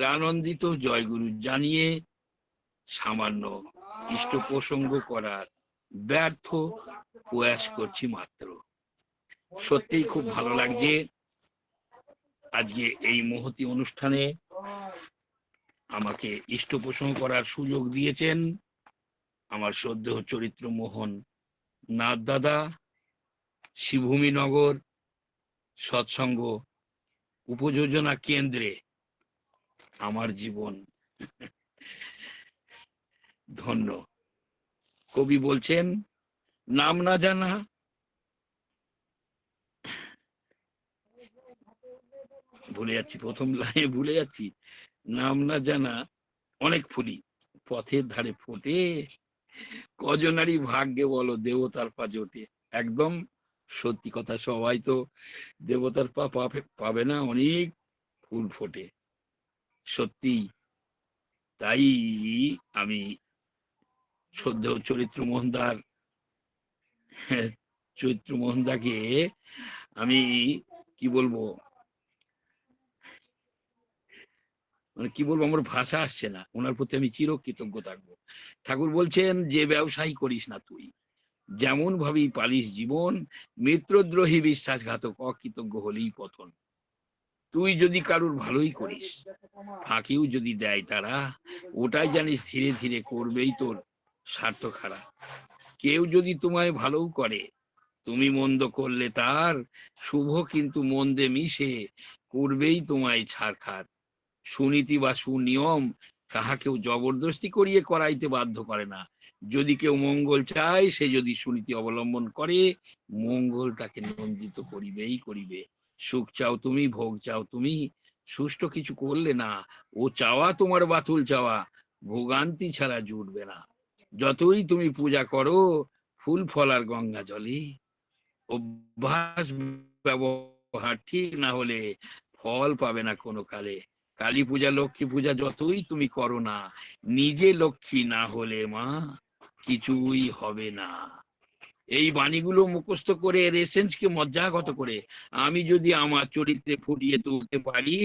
প্রানন্দিত জয়গুরু জানিয়ে সামান্য ইষ্ট প্রসঙ্গ করার ব্যর্থ প্রয়াস করছি মাত্র। সত্যিই খুব ভালো লাগছে আজকে এই মহতি অনুষ্ঠানে আমাকে ইষ্ট প্রসঙ্গ করার সুযোগ দিয়েছেন আমার শ্রদ্ধেয় চরিত্র মোহন নাথ দাদা শিভূমিনগর সৎসঙ্গ উপযোজনা কেন্দ্রে আমার জীবন। ধন্য। কবি বলছেন, নাম না জানা, ভুলে যাচ্ছি, প্রথম লাইনে ভুলে যাচ্ছি। নাম না জানা, অনেক ফুলি, পথের ধারে ফোটে। কজনারই ভাগ্যে বলো, দেবতার পা জোটে। একদম সত্যি কথা, সবাই তো দেবতার পা পাবে না, অনেক ফুল ফোটে। সত্যি তাই আমি শ্রদ্ধেয় চরিত্র মোহনদার চৈত্র মোহনদাকে আমি কি বলব? মানে কি বলব, আমার ভাষা আসছে না। ওনার প্রতি আমি চির কৃতজ্ঞ থাকব। ঠাকুর বলছেন, যে ব্যবসায়ী করিস না তুই। যেমন ভাবেই পালিস জীবন, মিত্রদ্রোহী বিশ্বাসঘাতক, অকৃতজ্ঞ হলেই পতন। তুই যদি কারুর ভালোই করিস, ফাঁকিও যদি দেয় তারা, ওটাই জানিস ধীরে ধীরে করবেই তোর স্বার্থ খারাপ। কেউ যদি তোমায় ভালোও করে, তুমি মন্দ করলে তার শুভ কিন্তু মন্দে মিশে, করবেই তোমায় ছাড়খার সুনীতি বা সুনিয়ম কাহাকেও জবরদস্তি করিয়ে করাইতে বাধ্য করে না। যদি কেউ মঙ্গল চায়, সে যদি সুনীতি অবলম্বন করে, মঙ্গল তাকে নন্দিত করিবেই করিবে। সুখ চাও তুমি, ভোগ চাও তুমি। সুষ্ঠু কিছু করলে না, ও চাওয়া তোমার বাতুল চাওয়া, ভোগান্তি ছাড়া জুটবে না। যতই তুমি পূজা করো, ফুল ফল আর গঙ্গা জলে অভ্যাস, ব্যবহার ঠিক না হলে ফল পাবে না কোনো কালে। কালী পূজা, লক্ষ্মী পূজা যতই তুমি করো না, নিজে লক্ষ্মী না হলে মা, কিছুই হবে না। এই বাণীগুলো মুখস্থ করে রেসেন্সকে মজ্জাগত করে। আমি যদি আমার চরিত্রে ফুটিয়ে তুলতে পারি,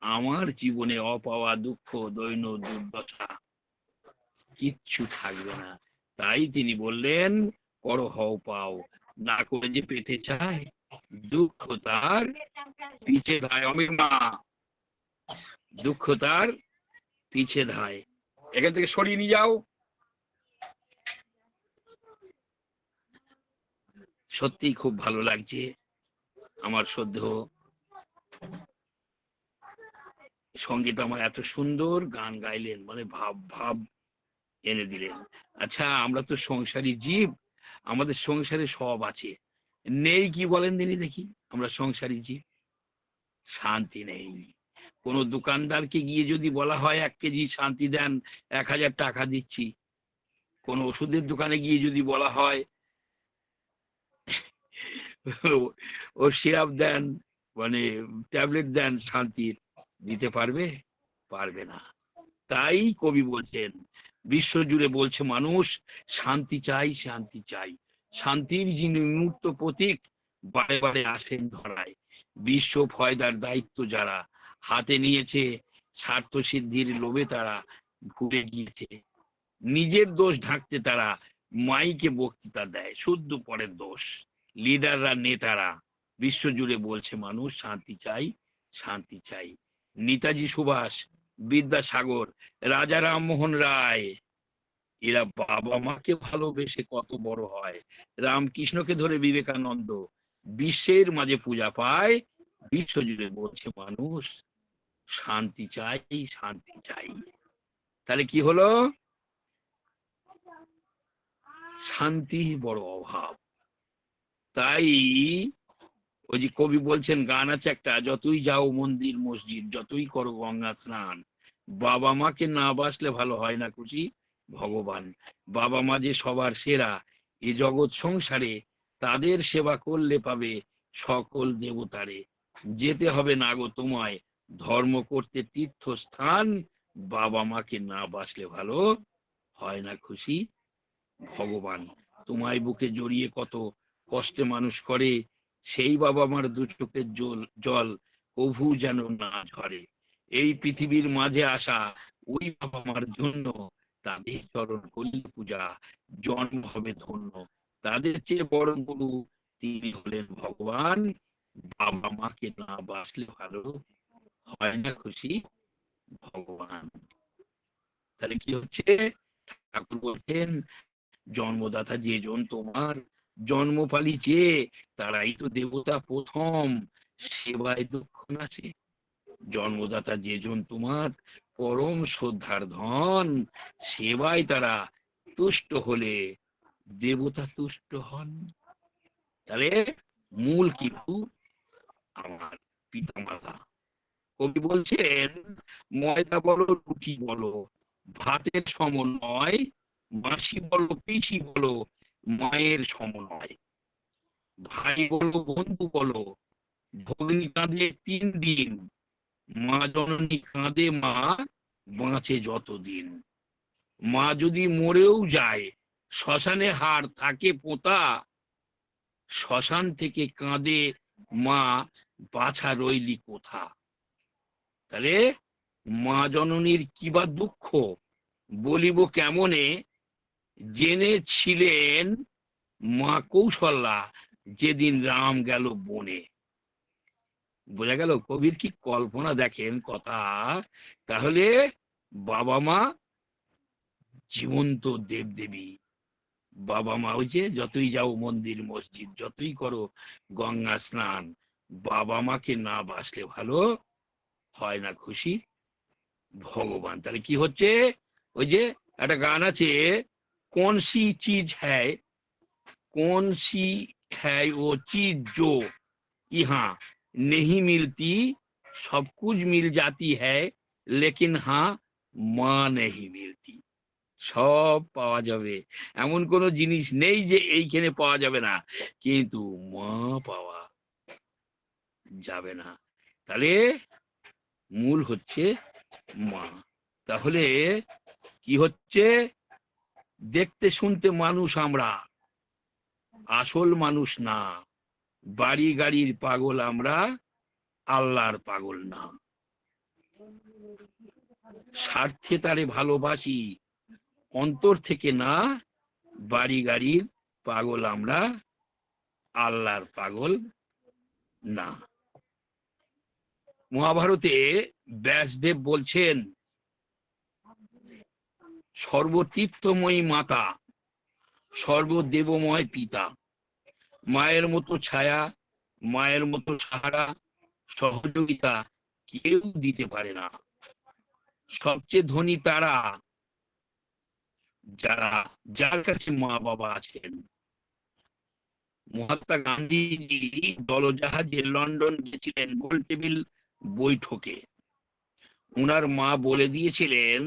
আমার জীবনে অপাওয়া দুঃখ, দৈন দুর্দশা কিচ্ছু থাকবে না। তাই তিনি বললেন, করো, হও, পাও। না করে যে পেতে চায়, দুঃখ তার পিছে ধায়। অমির মা, দুঃখ তার পিছে ধায়। এখান থেকে সরিয়ে নিয়ে যাও। সত্যি খুব ভালো লাগছে। আমার সদ্য সংগীত আমার এত সুন্দর গান গাইলেন মানে ভাব ভাব এনে দিলেন। আচ্ছা আমরা তো সংসারী জীব, আমাদের সংসারে সব আছে। নেই কি বলেন দিনি দেখি, আমরা সংসারী জীব। শান্তি নেই। কোনো দোকানদারকে গিয়ে যদি বলা হয় এক কেজি শান্তি দেন, এক হাজার টাকা দিচ্ছি। কোন ওষুধের দোকানে গিয়ে যদি বলা হয় ও সিরাপ দেন মানে ট্যাবলেট দেন শান্তির দিতে পারবে পারবে না। তাই কবি বলছেন বিশ্ব জুড়ে বলছে মানুষ, শান্তি চাই শান্তি চাই। শান্তির যিনি বিমূর্ত প্রতীক, বারে বারে আসেন ধরায়। বিশ্ব ফয়দার দায়িত্ব যারা, হাতে নিয়েছে স্বার্থ সিদ্ধির লোভে তারা ভুলে গিয়েছে। নিজের দোষ ঢাকতে তারা মাইকে বক্তৃতা দেয় শুদ্ধ পরের দোষ। লিডাররা, নেতারা, বিশ্বজুড়ে বলছে মানুষ, শান্তি চাই শান্তি চাই। নেতাজি সুভাষ, বিদ্যাসাগর, রাজা রামমোহন রায়, এরা বাবা মাকে ভালোবেসে কত বড় হয়। রামকৃষ্ণকে ধরে বিবেকানন্দ, বিশ্বের মাঝে পূজা পায়, বিশ্বজুড়ে বলছে মানুষ, শান্তি চাই শান্তি চাই। তাহলে কি হলো? শান্তি বড় অভাব। তাই ওই যে কবি বলছেন, গান আছে একটা, যতই যাও মন্দির, মসজিদ, যতই করো গঙ্গা স্নান, বাবা মাকে না বাসলে ভালো হয় না খুশি ভগবান। বাবা মা যে সবার সেরা, এ জগৎ সংসারে তাদের সেবা করলে পাবে সকল দেবতারে। যেতে হবে না গো তোমায়, ধর্ম করতে তীর্থস্থান, বাবা মাকে না বাসলে ভালো হয় না খুশি ভগবান, তোমায় বুকে জড়িয়ে কত কষ্টে মানুষ করে, সেই বাবা মার দু চোখের জল জল কভু যেন না ঝরে। এই পৃথিবীর মাঝে আসা ওই বাবা মার জন্য তাদের চরণ করলে পূজা, জন্ম হবে ধন্য। তাদের চেয়ে বড় গুরু তিনি হলেন ভগবান। বাবা মাকে না বাসলে ভালো হয় না খুশি ভগবান। তাহলে কি হচ্ছে? ঠাকুর বলছেন জন্মদাতা যে জন তোমার জন্ম পালিছে, তারাই তো দেবতা প্রথম। সেবায় দুঃখ নাছে জন্মদাতা যে জন তোমার পরম শ্রদ্ধার ধন, সেবায় তারা তুষ্ট হলে দেবতা তুষ্ট হন। তাহলে মূল কিন্তু আমার পিতামাতা। কবি বলছেন, ময়দা বলো, রুটি বলো, ভাতের সমন্বয় মাসি বলো, পিসি বলো, মায়ের সমন্বয় ভাই বলো, বন্ধু বলো, ভগ্নি কাঁদে তিন দিন, মা জননী কাঁদে মা বাঁচে যতদিন। মা যদি মরেও যায়, শ্মশানে হার থাকে পোতা, শ্মশান থেকে কাঁদে মা, বাছা রইলি কোথা? তাহলে মা জননীর কি বা দুঃখ? বলিব কেমনে? জেনেছিলেন মা কৌশল্যা যেদিন রাম গেল বনে। বোঝা গেল কবির কি কল্পনা দেখেন কথা? তাহলে বাবা মা জীবন্ত দেবদেবী। বাবা মা ওই যে, যতই যাও মন্দির, মসজিদ, যতই করো গঙ্গা স্নান, বাবা মাকে না বাসলে ভালো হয় না খুশি? ভগবান, তাহলে কি হচ্ছে? ওই যে একটা গান আছে কোন সি চিজ হ্যায় কোন সি হ্যায় ও चीज जो यहाँ नहीं मिलती सब कुछ मिल जाती है लेकिन हाँ মা नहीं मिलती সব পাওয়া যাবে এমন কোনো জিনিস নেই যে এইখানে পাওয়া যাবে না কিন্তু মা পাওয়া যাবে না তাহলে মূল হচ্ছে মা তাহলে কি হচ্ছে দেখতে শুনতে মানুষ আমরা। আসল মানুষ না। বাড়ি গাড়ির পাগল আমরা, আল্লাহর পাগল না। স্বার্থে তারে ভালোবাসি, অন্তর থেকে না। বাড়ি গাড়ির পাগল আমরা, আল্লাহর পাগল না। মহাভারতে ব্যাসদেব বলছেন সর্বতীর্থময়ী মাতা, সর্বদেবময় পিতা। মায়ের মতো ছায়া, মায়ের মতো সাহারা, সহযোগিতা কেউ দিতে পারে না। সবচেয়ে ধনী তারা যারা, যার কাছে মা বাবা আছেন। মহাত্মা গান্ধীজি দলজাহাজে লন্ডন গেছিলেন গোল টেবিল বৈঠকে। ওনার মা বলে দিয়েছিলেন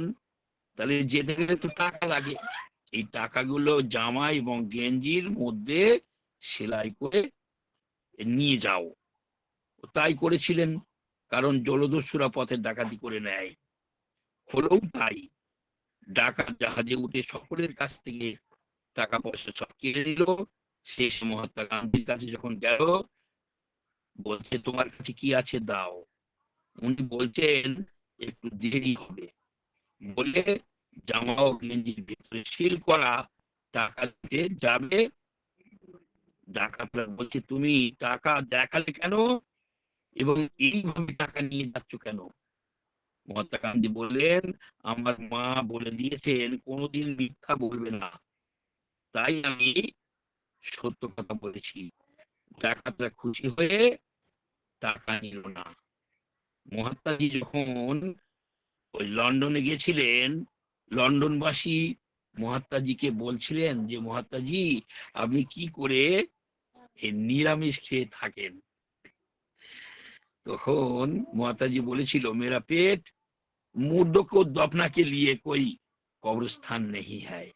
তাহলে গেলে তো টাকা লাগে। এই টাকাগুলো জামা এবং গেঞ্জির মধ্যে সেলাই করে নিয়ে যাও। তাই করেছিলেন, কারণ জলদস্যুরা পথের ডাকাতি করে নেয়। হলেও তাই, ডাকাত জাহাজে উঠে সকলের কাছ থেকে টাকা পয়সা সব কেড়ে নিল। শেষ মহাত্মা গান্ধীর কাছে যখন গেল, বলছে, তোমার কাছে কি আছে? দাও। উনি বলছেন, একটু দেরি হবে। বলে জামা ও গেঞ্জির ভিতরে সিল করা টাকা দিতে যাবে। ডাকাতরা বলছে, তুমি টাকা দেখালে কেন? এবং এইভাবে টাকা নিয়ে যাচ্ছ কেন? মহাত্মা গান্ধী বললেন, আমার মা বলে দিয়েছেন, কোনোদিন মিথ্যা বলবে না। তাই আমি সত্য কথা বলেছি। ডাকাতরা খুশি হয়ে টাকা নিল না। মহাত্মাজি যখন ওই লন্ডনে গেছিলেন লন্ডনবাসী মহাত্মাজিকে বলছিলেন যে, মহাত্মাজি, আপনি কি করে নিরামিষ খেয়ে থাকেন? তখন মহাত্মাজি বলেছিল, মেরা পেট মুর্দো কো দপনাকে লিয়ে কই কবরস্থান নেই হয়?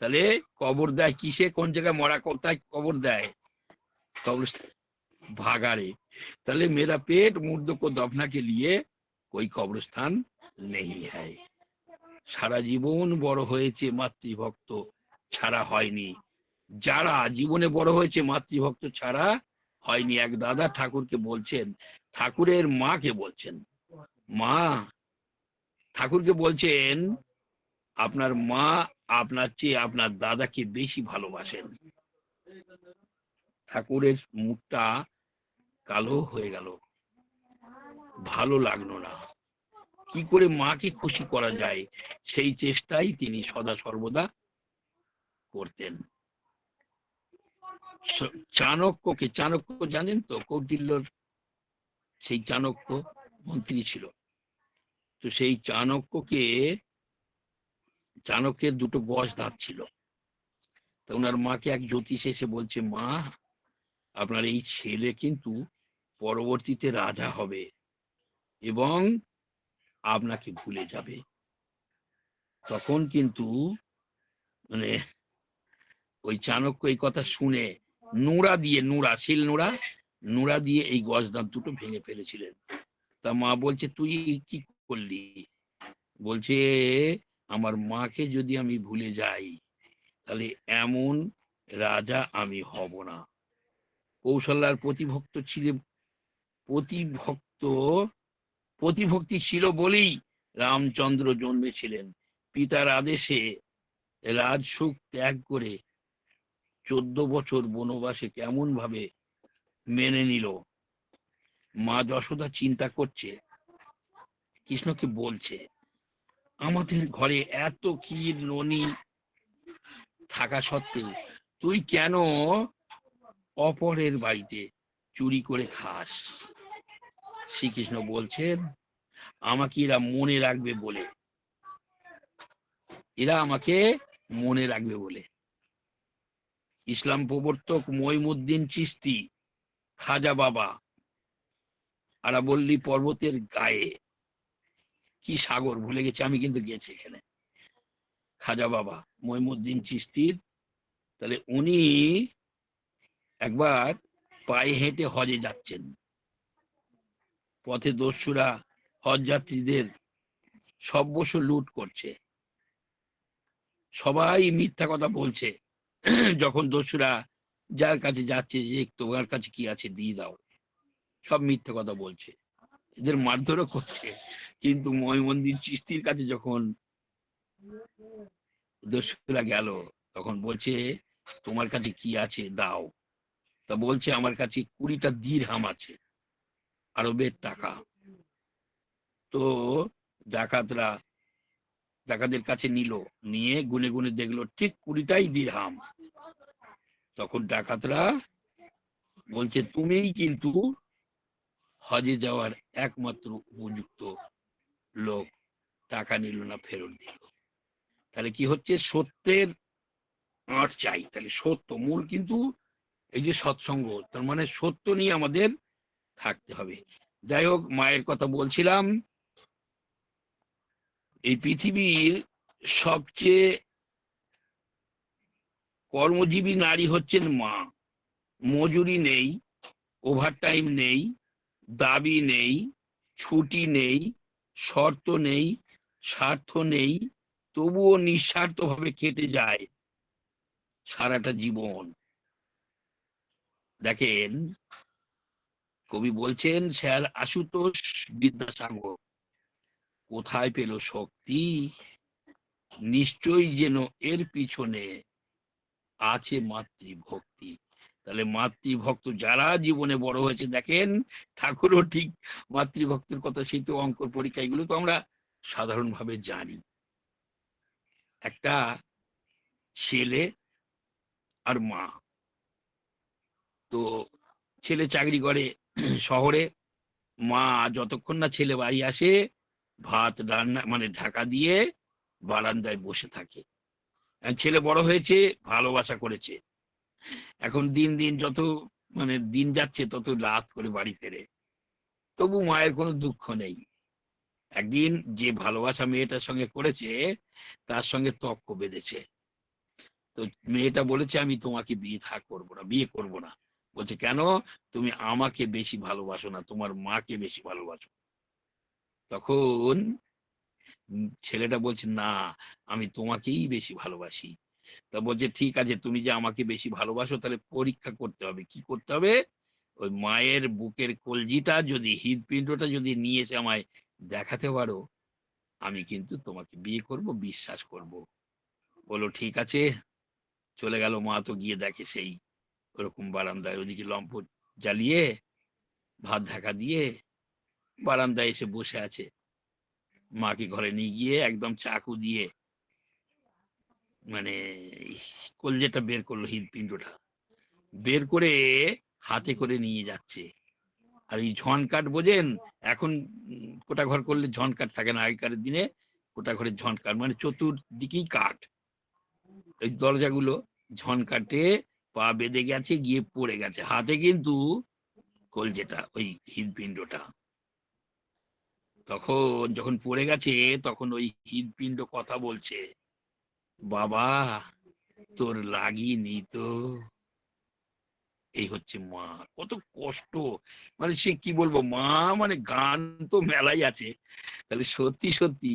তাহলে কবর দেয় কিসে? কোন জায়গায় মরা কোথায় কবর দেয় কবরস্থান ভাগারে তাহলে মেরা পেট মুর্দো কো দপনাকে লিয়ে कोई কবরস্থান নেই হ্যায় সারা জীবন বড় হয়েছে মাতৃভক্ত ছাড়া হয়নি। যারা জীবনে বড় হয়েছে মাতৃভক্ত ছাড়া হয়নি। এক দাদা ঠাকুরকে বলছেন, ঠাকুরের মাকে বলছেন। মা, ঠাকুরকে বলছেন, আপনার মা আপনার চেয়ে আপনার দাদাকে বেশি ভালোবাসেন। ঠাকুরের মুখটা কালো হয়ে গেল। ভালো লাগল না। কি করে মাকে খুশি করা যায়? সেই চেষ্টাই তিনি সদা সর্বদা করতেন। চাণক্যকে, চাণক্য জানেন তো? কৌটিল্যর সেই চাণক্য মন্ত্রী ছিল। তো সেই চাণক্যকে, চাণক্যের দুটো গজ দাঁত ছিল। তো ওনার মাকে এক জ্যোতিষ এসে বলছে, মা, আপনার এই ছেলে কিন্তু পরবর্তীতে রাজা হবে। এবং আপনাকে ভুলে যাবে। তখন কিন্তু মানে ওই চাণক্য এই কথা শুনে নোড়া দিয়ে, নোড়া, শিল নোড়া নোড়া দিয়ে এই গজ দাঁত দুটো ভেঙে ফেলেছিলেন। তা মা বলছে, তুই কি করলি? বলছে, আমার মাকে যদি আমি ভুলে যাই, তাহলে এমন রাজা আমি হব না। কৌশল্যার প্রতিভক্ত ছিল প্রতিভক্ত প্রতিভক্তি ছিল বলেই রামচন্দ্র জন্মেছিলেন। পিতার আদেশে রাজসুখ ত্যাগ করে চোদ্দ বছর বনবাসে কেমন ভাবে মেনে নিল? মা যশোদা চিন্তা করছে। কৃষ্ণকে বলছে? আমাদের ঘরে এত ক্ষীর ননি থাকা সত্ত্বেও তুই কেন অপরের বাড়িতে চুরি করে খাস? শ্রীকৃষ্ণ বলছেন, আমাকে এরা মনে রাখবে বলে। এরা আমাকে মনে রাখবে বলে। ইসলাম প্রবর্তক মইমুদ্দিন চিস্তি খাজা বাবা, আরাবল্লী পর্বতের গায়ে। কি সাগর, ভুলে গেছি আমি কিন্তু গেছি এখানে। খাজা বাবা, মইমুদ্দিন চিস্তির তাহলে উনি একবার পায়ে হেঁটে হজে যাচ্ছেন। পথে দস্যুরা হজ যাত্রীদের সর্বস্ব লুট করছে। সবাই মিথ্যা কথা বলছে। যখন দস্যুরা যার কাছে যাচ্ছে যে, তোমার কাছে কি আছে? দিয়ে দাও। সব মিথ্যা কথা বলছে। এদের মারধরও করছে। কিন্তু ময়মন্দির চিস্তির কাছে যখন দস্যুরা গেল, তখন বলছে, তোমার কাছে কি আছে? দাও। তা বলছে, আমার কাছে কুড়িটা দিরহাম আছে। আরবের টাকা। তো ডাকাতরা ডাকাতের কাছে নিল, নিয়ে গুনে গুনে দেখল, ঠিক কুড়িটাই দিরহাম। তখন ডাকাতরা বলছে, তুমিই কিন্তু হজে যাওয়ার একমাত্র উপযুক্ত লোক। টাকা নিল না, ফেরত দিল। তাহলে কি হচ্ছে? সত্যের আঁট চাই। তাহলে সত্য, মূল কিন্তু এই যে সৎসঙ্গ, তার মানে সত্য নিয়ে আমাদের থাকতে হবে। যাই হোক মায়ের কথা বলছিলাম, এই পৃথিবীর সবচেয়ে কর্মজীবী নারী হচ্ছেন মা। মজুরি নেই ওভারটাইম নেই, দাবি নেই, ছুটি নেই, শর্ত নেই, স্বার্থ নেই, তবুও নিঃস্বার্থভাবে কেটে যায় সারাটা জীবন। দেখেন কবি বলছেন, স্যার আশুতোষ বিদ্যাসাগর, কোথায় পেল শক্তি? নিশ্চয়ই যেন এর পিছনে আছে মাতৃভক্তি। তাহলে মাতৃভক্ত যারা জীবনে বড় হয়েছে, দেখেন, ঠাকুরও ঠিক মাতৃভক্তের কথা, সেই তো অঙ্কর পরীক্ষা, এগুলো তো আমরা সাধারণভাবে জানি। একটা ছেলে আর মা। তো ছেলে চাকরি করে শহরে মা যতক্ষণ না ছেলে বাড়ি আসে, ভাত, রান্না মানে ঢাকা দিয়ে বারান্দায় বসে থাকে। ছেলে বড় হয়েছে, ভালোবাসা করেছে। এখন দিন দিন যত মানে দিন যাচ্ছে, তত রাত করে বাড়ি ফেরে। তবু মায়ের কোনো দুঃখ নেই। একদিন যে ভালোবাসা মেয়েটার সঙ্গে করেছে, তার সঙ্গে তক্ক বেঁধেছে। তো মেয়েটা বলেছে, আমি তোমাকে বিয়ে থাক করব না, বিয়ে করব না। বলছে, কেন তুমি আমাকে বেশি ভালোবাসো না? তোমার মাকে বেশি ভালোবাসো? তখন ছেলেটা বলছে, না, আমি তোমাকেই বেশি ভালোবাসি। তা বলছে, ঠিক আছে, তুমি যে আমাকে বেশি ভালোবাসো, তাহলে পরীক্ষা করতে হবে। কি করতে হবে? ওই মায়ের বুকের কলজিটা যদি, হৃদপিণ্ডটা যদি নিয়ে এসে আমায় দেখাতে পারো, আমি কিন্তু তোমাকে বিয়ে করব, বিশ্বাস করব। বলো ঠিক আছে। চলে গেল মা তো গিয়ে দেখে সেই ওরকম বারান্দায় ওদিকে লম্প জ্বালিয়ে, ভাত ঢাকা দিয়ে বারান্দায় এসে বসে আছে। মাকে ঘরে নিয়ে গিয়ে একদম চাকু দিয়ে মানে কলজেটা বের করল হৃদপিণ্ডটা বের করে হাতে করে নিয়ে যাচ্ছে। আর এই ঝন কাঠ বোঝেন, এখন কোটা ঘর করলে ঝন কাঠ থাকে না। আগেকার দিনে কোটা ঘরের ঝন কাঠ মানে চতুর্দিকেই কাঠ। ওই দরজাগুলো ঝন কাটে পা বেঁধে গেছে গিয়ে পড়ে গেছে। হাতে কিন্তু কলজেটা ওই হৃদপিণ্ডটা। তখন যখন পড়ে গেছে তখন ওই হৃদপিণ্ড কথা বলছে বাবা তোর লাগিনি তো। এই হচ্ছে মা। কত কষ্ট। মানে সে কি বলব মা মানে গান তো মেলাই আছে। তাহলে সত্যি সত্যি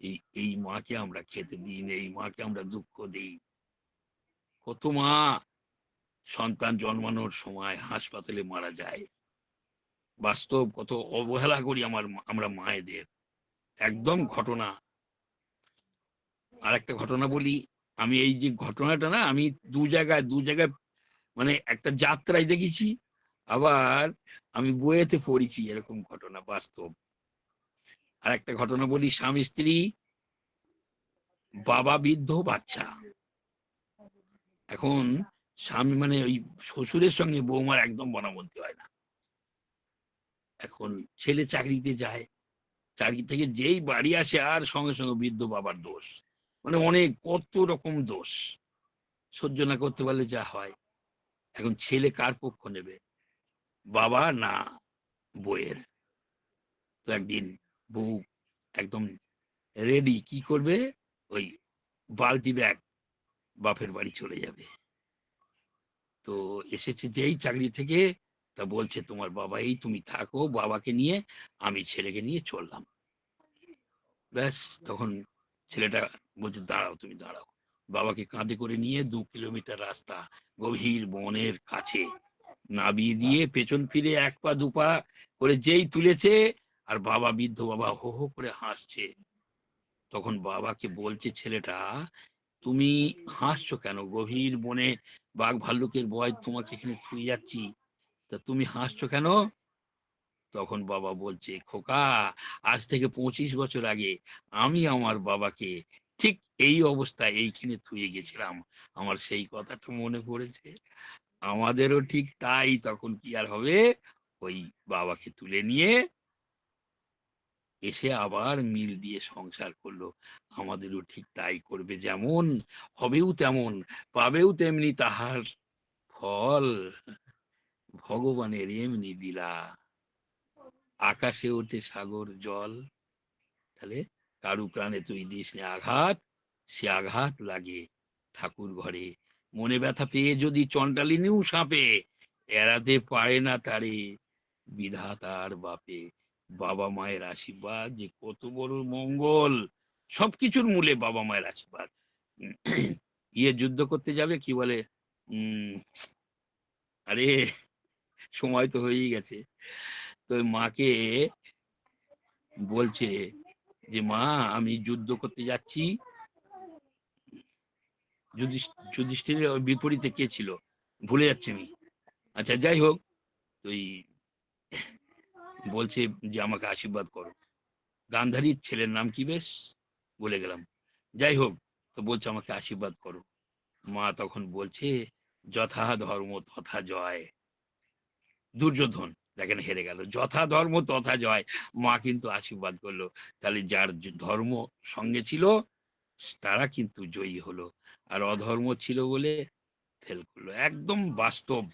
এই এই মাকে আমরা খেতে দিই না, এই মাকে আমরা দুঃখ দিই। কত মা সন্তান জন্মানোর সময় হাসপাতালে মারা যায়। বাস্তব কত অবহেলা করি আমার আমরা মায়েদের। একদম ঘটনা। আর একটা ঘটনা বলি, আমি এই যে ঘটনাটা না, আমি দু জায়গায় দু জায়গায় মানে একটা যাত্রায় দেখেছি, আবার আমি বইয়েতে পড়েছি এরকম ঘটনা বাস্তব। আর একটা ঘটনা বলি, স্বামী স্ত্রী, বাবা বৃদ্ধ বাচ্চা। এখন স্বামী মানে ওই শ্বশুরের সঙ্গে বৌমার একদম বনাবন্তি হয় না। এখন ছেলে চাকরিতে যায়, চাকরি থেকে যেই বাড়ি আসে আর সঙ্গে সঙ্গে বৃদ্ধ বাবার দোষ। মানে অনেক, কত রকম দোষ। সহ্য না করতে পারলে যা হয়। এখন ছেলে কার পক্ষ নেবে? বাবা না বইয়ের তো একদিন বউ একদম রেডি কি করবে? ওই বালতি ব্যাগ বাপের বাড়ি চলে যাবে। তো এসেছে যেই চাকরি থেকে। তা বলছে তোমার বাবা, এই তুমি থাকো বাবাকে নিয়ে, আমি ছেলেকে নিয়ে চললাম। ব্যাস, তখন ছেলেটা বলছে, দাঁড়াও তুমি, দাঁড়াও। বাবাকে কাঁধে করে নিয়ে দু কিলোমিটার রাস্তা গভীর বনের কাছে নাবিয়ে দিয়ে পেছন ফিরে এক পা, দু পা করে যেই তুলেছে, আর বাবা, বৃদ্ধ বাবা হো হো করে হাসছে। তখন বাবাকে বলছে, ছেলেটা, তুমি হাসছো কেন? গভীর বনে বাঘ ভাল্লুকের ভয় তোমাকে এখানে থুয়ে যাচ্ছি। তা তুমি হাসছো কেন? তখন বাবা বলছে, খোকা, আজ থেকে পঁচিশ বছর আগে আমি আমার বাবাকে ঠিক এই অবস্থায় এইখানে থুয়ে গেছিলাম। আমার সেই কথাটা মনে পড়েছে। আমাদেরও ঠিক তাই, তখন কি আর হবে? ওই বাবাকে তুলে নিয়ে এসে আবার মিল দিয়ে সংসার করল। আমাদেরও ঠিক তাই করবে, যেমন হবেও তেমন, পাবেও তেমনি তাহার ফল। ভগবানের এমনি দিলা আকাশে ওঠে সাগর, জল। তাহলে কারু প্রাণে তুই দিস নে আঘাত, সে আঘাত লাগে ঠাকুর ঘরে। মনে ব্যথা পেয়ে যদি চন্ডালিনীও সাপে, এড়াতে পারে না তারে বিধাতার বাপে। বাবা মায়ের আশীর্বাদ, যে কত বড় মঙ্গল, সবকিছুর মূলে বাবা মায়ের আশীর্বাদ। ইয়ে যুদ্ধ করতে যাবে, কি বলে? উম, আরে, সময় তো হয়েই গেছে। তো মাকে বলছে যে, মা, আমি যুদ্ধ করতে যাচ্ছি। যুধিষ্ঠ- যুধিষ্ঠিরের বিপরীতে কে ছিল? ভুলে যাচ্ছি আমি। আচ্ছা যাই হোক, তো বলছে যে, আমাকে আশীর্বাদ করো। গান্ধারীর ছেলের নাম কি বেশ? বলে গেলাম, যাই হোক, তো বলছে আমাকে আশীর্বাদ করো। মা তখন বলছে, যথা ধর্ম তথা জয়। দুর্যোধন দেখেন হেরে গেল, যথা ধর্ম তথা জয়। মা কিন্তু আশীর্বাদ করল, তাহলে যার ধর্ম সঙ্গে ছিল, তারা কিন্তু জয়ী হলো, আর অধর্ম ছিল বলে ফেল করল। একদম বাস্তব।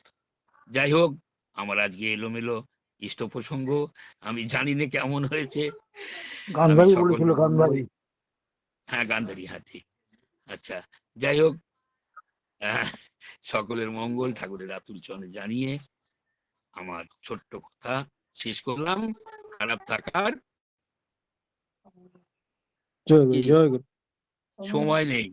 যাই হোক, আমার আজকে এলোমেলো ইষ্ট প্রসঙ্গ আমি জানি না কেমন হয়েছে। গান্ধারী বলেছিল গান্ধারী। হ্যাঁ গান্ধারী হ্যাঁ ঠিক। আচ্ছা যাই হোক সকলের মঙ্গল ঠাকুরের আতুল চরণে জানিয়ে আমার ছোট্ট কথা শেষ করলাম। খারাপ থাকার সময় নেই।